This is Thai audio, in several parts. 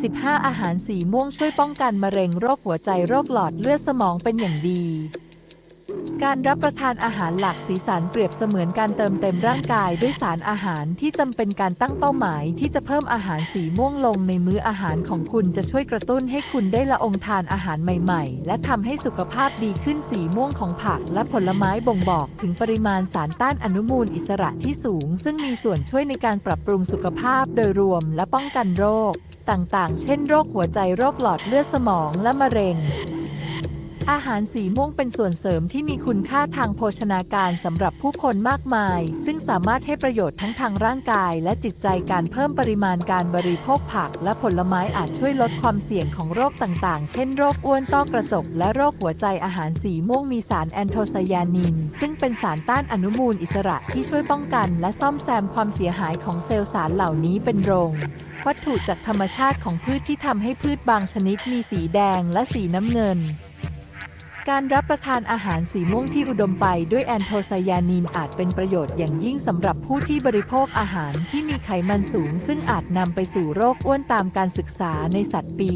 15 อาหารสีม่วงช่วยป้องกันมะเร็งโรคหัวใจโรคหลอดเลือดสมองเป็นอย่างดี การรับประทานอาหารหลากสีสันเปรียบเสมือนการเติมเต็มร่างกายด้วยสารอาหารที่จำเป็นการตั้งเป้าหมายที่จะเพิ่มอาหารสีม่วงลงในมื้ออาหารของคุณจะช่วยกระตุ้นให้คุณได้ละองทานอาหารใหม่ๆ และทำให้สุขภาพดีขึ้นสีม่วงของผักและผลไม้บ่งบอกถึงปริมาณสารต้านอนุมูลอิสระที่สูง ซึ่งมีส่วนช่วยในการปรับปรุงสุขภาพโดยรวมและป้องกันโรค ต่างๆ เช่น โรคหัวใจโรคหลอดเลือดสมองและมะเร็ง อาหารสีม่วงเป็นส่วนเสริมที่มีคุณค่าทางโภชนาการสำหรับผู้คนมากมาย ซึ่งสามารถให้ประโยชน์ทั้งทางร่างกาย และจิตใจการเพิ่มปริมาณการบริโภคผัก และผลไม้อาจช่วยลดความเสี่ยงของโรคต่างๆ เช่นโรคอ้วนต้อกระจก และโรคหัวใจอาหารสีม่วงมีสารแอนโทไซยานิน ซึ่งเป็นสารต้านอนุมูลอิสระที่ช่วยป้องกัน และซ่อมแซมความเสียหายของเซลล์สารเหล่านี้เป็นโรงวัตถุจากธรรมชาติของพืชที่ทำให้พืชบางชนิดมีสีแดงและสีน้ำเงิน การรับประทานอาหารสีม่วงที่อุดมไปด้วยแอนโทไซยานินอาจเป็นประโยชน์อย่างยิ่งสำหรับผู้ที่บริโภคอาหารที่มีไขมันสูง ซึ่งอาจนำไปสู่โรคอ้วนตามการศึกษาในสัตว์ปี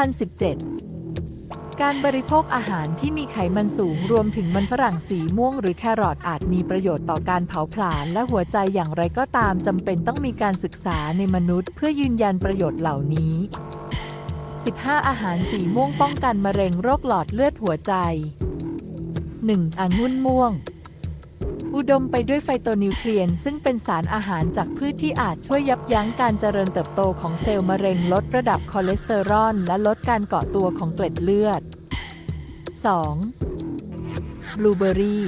2017 การบริโภคอาหารที่มีไขมันสูงรวมถึงมันฝรั่งสีม่วงหรือแครอทอาจมีประโยชน์ต่อการเผาผลาญและหัวใจอย่างไรก็ตามจำเป็นต้องมีการศึกษาในมนุษย์ เพื่อยืนยันประโยชน์เหล่านี้ 15 อาหารสีม่วงป้องกันมะเร็งโรคหลอดเลือดหัวใจ 1. องุ่นม่วง อุดมไปด้วยไฟโตนิวเทรียน ซึ่งเป็นสารอาหารจากพืชที่อาจช่วยยับยั้งการเจริญเติบโตของเซลล์มะเร็งลดระดับคอเลสเตอรอลและลดการเกาะตัวของเกล็ดเลือด 2. บลูเบอร์รี่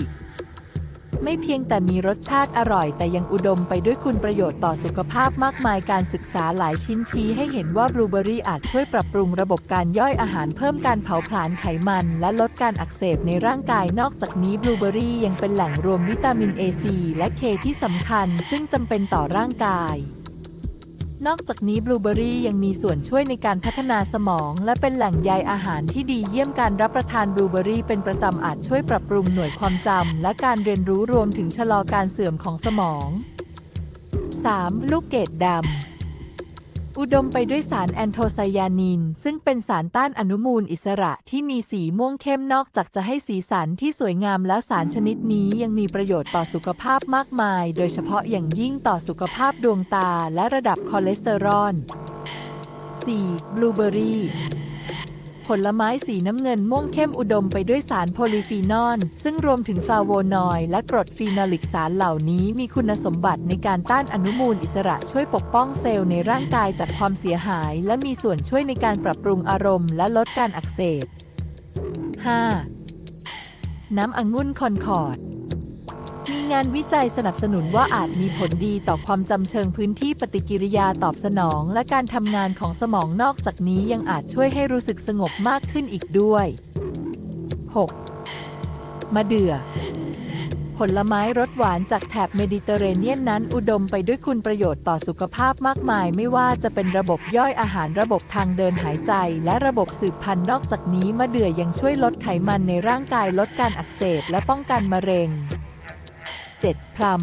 ไม่เพียงแต่มีรสชาติอร่อย แต่ยังอุดมไปด้วยคุณประโยชน์ต่อสุขภาพมากมายการศึกษาหลายชิ้นชี้ให้เห็นว่าบลูเบอรี่อาจช่วยปรับปรุงระบบการย่อยอาหารเพิ่มการเผาผลาญไขมัน และลดการอักเสบในร่างกายนอกจากนี้บลูเบอร์รี่ยังเป็นแหล่งรวมวิตามิน A, C และ K ที่สำคัญ ซึ่งจำเป็นต่อร่างกาย นอกจากนี้บลูเบอรี่ยังมีส่วนช่วยในการพัฒนาสมอง และเป็นแหล่งใยอาหารที่ดีเยี่ยมการรับประทานบลูเบอร์รี่เป็นประจำอาจช่วยปรับปรุงหน่วยความจำและการเรียนรู้รวมถึงชะลอการเสื่อมของสมอง 3. ลูกเกดดำ อุดมไปด้วยสารแอนโทไซยานิน ซึ่งเป็นสารต้านอนุมูลอิสระที่มีสีม่วงเข้มนอกจากจะให้สีสันที่สวยงามแล้วสารชนิดนี้ยังมีประโยชน์ต่อสุขภาพมากมาย โดยเฉพาะอย่างยิ่งต่อสุขภาพดวงตาและระดับคอเลสเตอรอล 4. บลูเบอร์รี่ ผลไม้สีน้ำเงินม่วงเข้มอุดมไปด้วยสารโพลีฟีนอล ซึ่งรวมถึงฟลาโวนอยด์และกรดฟีนอลิกสารเหล่านี้มีคุณสมบัติในการต้านอนุมูลอิสระช่วยปกป้องเซลล์ในร่างกายจากความเสียหาย และมีส่วนช่วยในการปรับปรุงอารมณ์และลดการอักเสบ 5. น้ำองุ่นคอนคอร์ด งานวิจัยสนับสนุนว่าอาจมีผลดีต่อความจำเชิงพื้นที่ปฏิกิริยาตอบสนอง และการทำงานของสมองนอกจากนี้ยังอาจช่วยให้รู้สึกสงบมากขึ้นอีกด้วย 6. มะเดื่อ ผลไม้รสหวานจากแถบเมดิเตอร์เรเนียนนั้น อุดมไปด้วยคุณประโยชน์ต่อสุขภาพมากมาย ไม่ว่าจะเป็นระบบย่อยอาหารระบบทางเดินหายใจ และระบบสืบพันธุ์นอกจากนี้มะเดื่อยังช่วยลดไขมันในร่างกายลดการอักเสบและป้องกันมะเร็ง 7. พลัม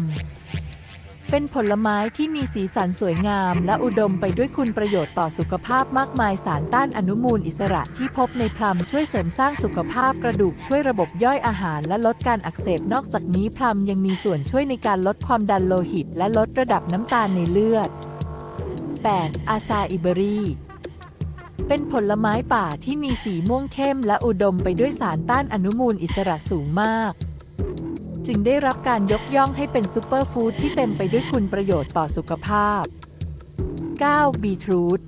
เป็นผลไม้ที่มีสีสันสวยงาม และอุดมไปด้วยคุณประโยชน์ต่อสุขภาพมากมายสารต้านอนุมูลอิสระที่พบในพลัมช่วยเสริมสร้างสุขภาพกระดูกช่วยระบบย่อยอาหารและลดการอักเสบนอกจากนี้พลัมยังมีส่วนช่วยในการลดความดันโลหิต และลดระดับน้ำตาลในเลือด 8. อาซาอิเบอรี่เป็นผลไม้ป่าที่มีสีม่วงเข้ม และอุดมไปด้วยสารต้านอนุมูลอิสระสูงมาก จึงได้รับการยกย่องให้เป็นซูเปอร์ฟู้ดที่เต็มไปด้วยคุณประโยชน์ต่อสุขภาพ 9. บีทรูท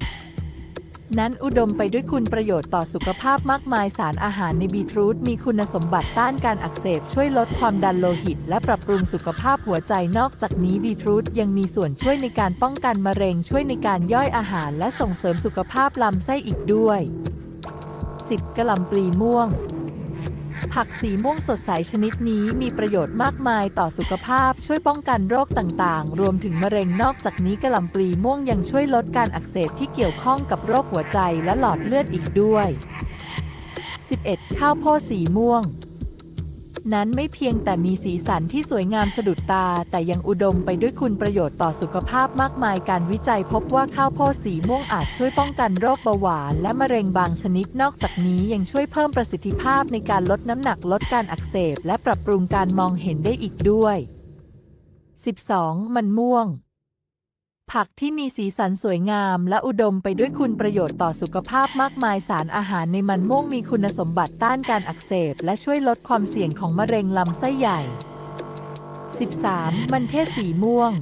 นั้นอุดมไปด้วยคุณประโยชน์ต่อสุขภาพมากมายสารอาหารในบีทรูทมีคุณสมบัติต้านการอักเสบช่วยลดความดันโลหิต และปรับปรุงสุขภาพหัวใจนอกจากนี้บีทรูทยังมีส่วนช่วยในการป้องกันมะเร็งช่วยในการย่อยอาหาร และส่งเสริมสุขภาพลำไส้อีกด้วย 10. กะหล่ำปลีม่วง ผักสีม่วงสดใสชนิดนี้มีประโยชน์มากมายต่อสุขภาพช่วยป้องกันโรคต่างๆ รวมถึงมะเร็งนอกจากนี้กระหล่ำปลีม่วงยังช่วยลดการอักเสบที่เกี่ยวข้องกับโรคหัวใจและหลอดเลือดอีกด้วย 11. ข้าวโพดสีม่วง นั้นไม่เพียงแต่มีสีสันที่สวยงามสะดุดตา แต่ยังอุดมไปด้วยคุณประโยชน์ต่อสุขภาพมากมายการวิจัยพบว่าข้าวโพดสีม่วงอาจช่วยป้องกันโรคเบาหวาน และมะเร็งบางชนิดนอกจากนี้ยังช่วยเพิ่มประสิทธิภาพในการลดน้ำหนักลดการอักเสบ และปรับปรุงการมองเห็นได้อีกด้วย 12. มันม่วง ผักที่มีสีสันสวยงามและอุดมไปด้วยคุณประโยชน์ต่อสุขภาพมากมายสารอาหารในมันม่วงมีคุณสมบัติต้านการอักเสบ และช่วยลดความเสี่ยงของมะเร็งลำไส้ใหญ่ 13. มันเทศสีม่วง